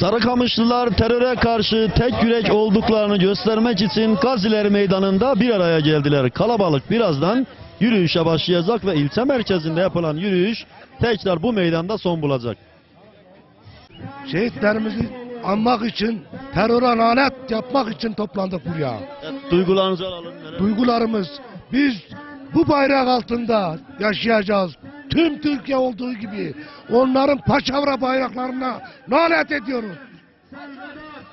Sarıkamışlılar teröre karşı tek yürek olduklarını göstermek için Gaziler Meydanı'nda bir araya geldiler. Kalabalık birazdan yürüyüşe başlayacak ve ilçe merkezinde yapılan yürüyüş tekrar bu meydanda son bulacak. Şehitlerimizi anmak için, teröre lanet yapmak için toplandık buraya. Duygularınızı alalım. Duygularımız, biz bu bayrak altında yaşayacağız. Tüm Türkiye olduğu gibi onların paçavra bayraklarına lanet ediyoruz.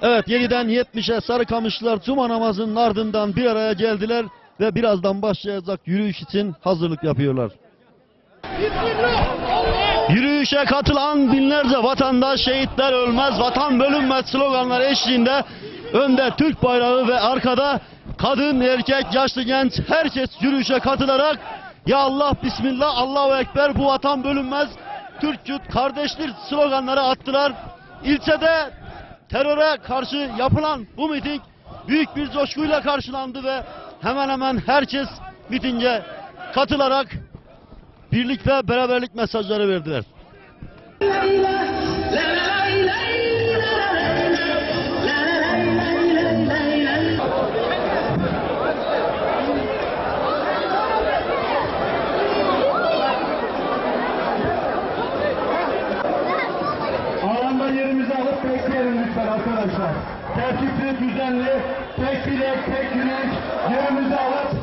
Evet 7'den 70'e Sarıkamışlılar Cuma namazının ardından bir araya geldiler ve birazdan başlayacak yürüyüş için hazırlık yapıyorlar. Yürüyüşe katılan binlerce vatandaş şehitler ölmez, vatan bölünmez sloganlar eşliğinde önde Türk bayrağı ve arkada kadın, erkek, yaşlı, genç herkes yürüyüşe katılarak Ya Allah, Bismillah, Allahu Ekber bu vatan bölünmez, Türk Kürt kardeştir sloganları attılar. İlçede teröre karşı yapılan bu miting büyük bir coşkuyla karşılandı ve hemen hemen herkes mitinge katılarak birlik ve beraberlik mesajları verdiler. Tertipli, düzenli, tek bilek, tek yürek yerimizi alıp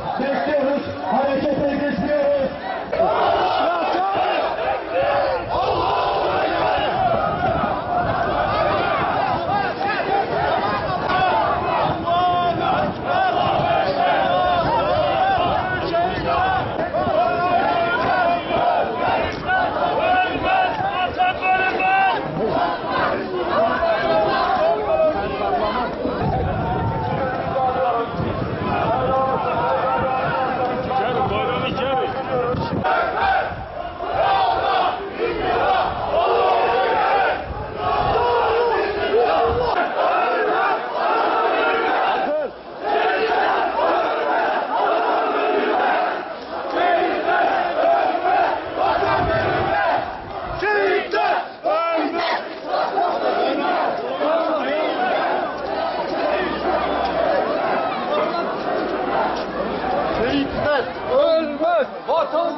Ölmez, vatan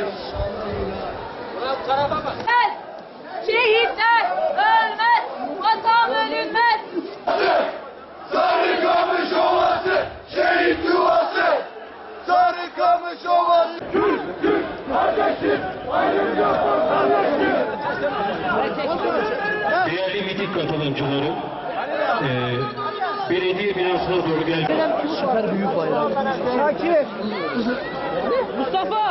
ölmez. Ölmez, Şehitler ölmez, vatan bölünmez. Sarıkamış Ovası, şehit yuvası. Sarıkamış Ovası. Kürt, Kürt, kardeşim. Ayrım yok, kardeşim. Değerli miting katılımcıları, eee belediye binasına doğru geldik. Mustafa.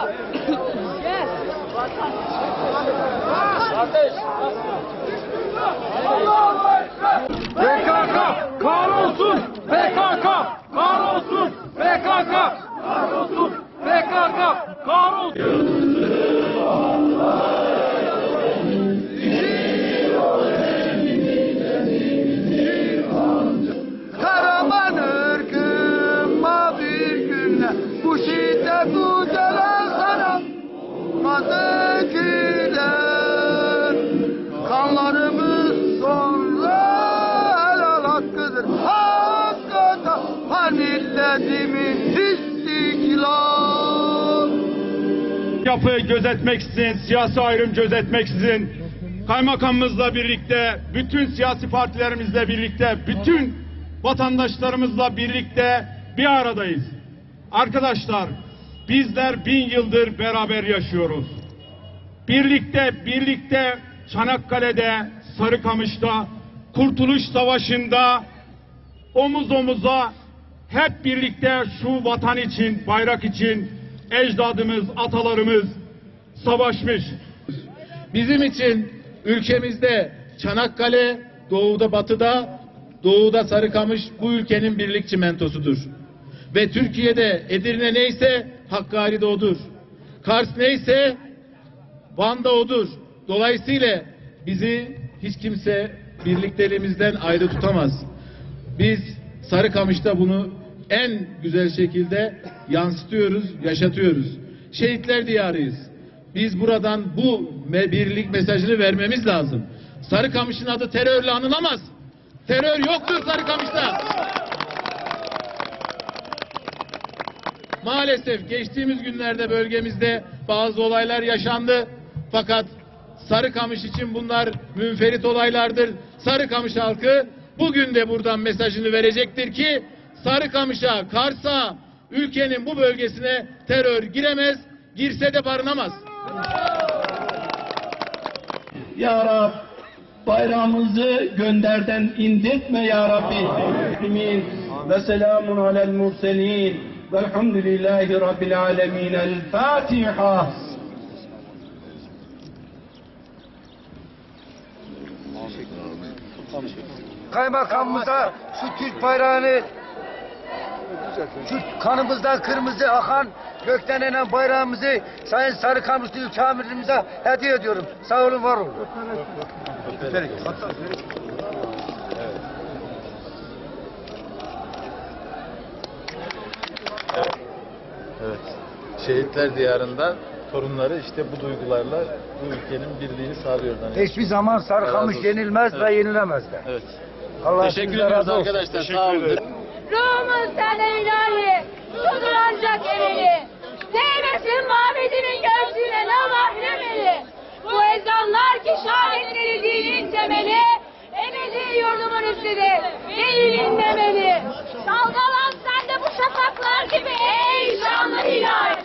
PKK kahrolsun! PKK kahrolsun! PKK hanilledimin istiklal yapı gözetmeksizin, siyasi ayrım gözetmeksizin, kaymakamımızla birlikte, bütün siyasi partilerimizle birlikte, bütün vatandaşlarımızla birlikte bir aradayız. Arkadaşlar, bizler bin yıldır beraber yaşıyoruz. Birlikte, birlikte Çanakkale'de, Sarıkamış'ta, Kurtuluş Savaşı'nda omuz omuza hep birlikte şu vatan için, bayrak için ecdadımız, atalarımız savaşmış. Bizim için ülkemizde Çanakkale, doğuda batıda doğuda Sarıkamış bu ülkenin birlik çimentosudur. Ve Türkiye'de Edirne neyse Hakkari de odur. Kars neyse Van'da odur. Dolayısıyla bizi hiç kimse birlikteliğimizden ayrı tutamaz. Biz Sarıkamış'ta bunu en güzel şekilde yansıtıyoruz, yaşatıyoruz. Şehitler diyarıyız. Biz buradan bu birlik mesajını vermemiz lazım. Sarıkamış'ın adı terörle anılamaz. Terör yoktur Sarıkamış'ta. Maalesef geçtiğimiz günlerde bölgemizde bazı olaylar yaşandı. Fakat Sarıkamış için bunlar münferit olaylardır. Sarıkamış halkı bugün de buradan mesajını verecektir ki Sarıkamış'a, Kars'a, ülkenin bu bölgesine terör giremez, girse de barınamaz. Ya Rab bayrağımızı gönderden indirtme ya Rabbi. Amin. Ve selamun alel murselin. Velhamdülillahi Rabbil alemin. El Fatiha. kaymakamımıza şu Türk bayrağını şu kanımızdan kırmızı akan gökten inen bayrağımızı Sayın Sarıkamışlı ülke amirimize hediye ediyorum. Sağ olun var olun. Evet. Şehitler diyarında torunları işte bu duygularla bu ülkenin birliğini sağlıyorlar. Yani. Hiçbir zaman Sarıkamış yenilmez ve Evet. yenilemez de. Evet. Allah Teşekkür ediyoruz arkadaşlar. Sağ olun. Ruhumuz senden ilahi, tutur ancak emeli. Değmesin mabedinin göğsüne ne mahremeli. Bu ezanlar ki şahitleri dinin temeli. Ebedi yurdumun üstüne değil inlemeli. Dalgalan sen de bu şafaklar gibi ey şanlı hilal.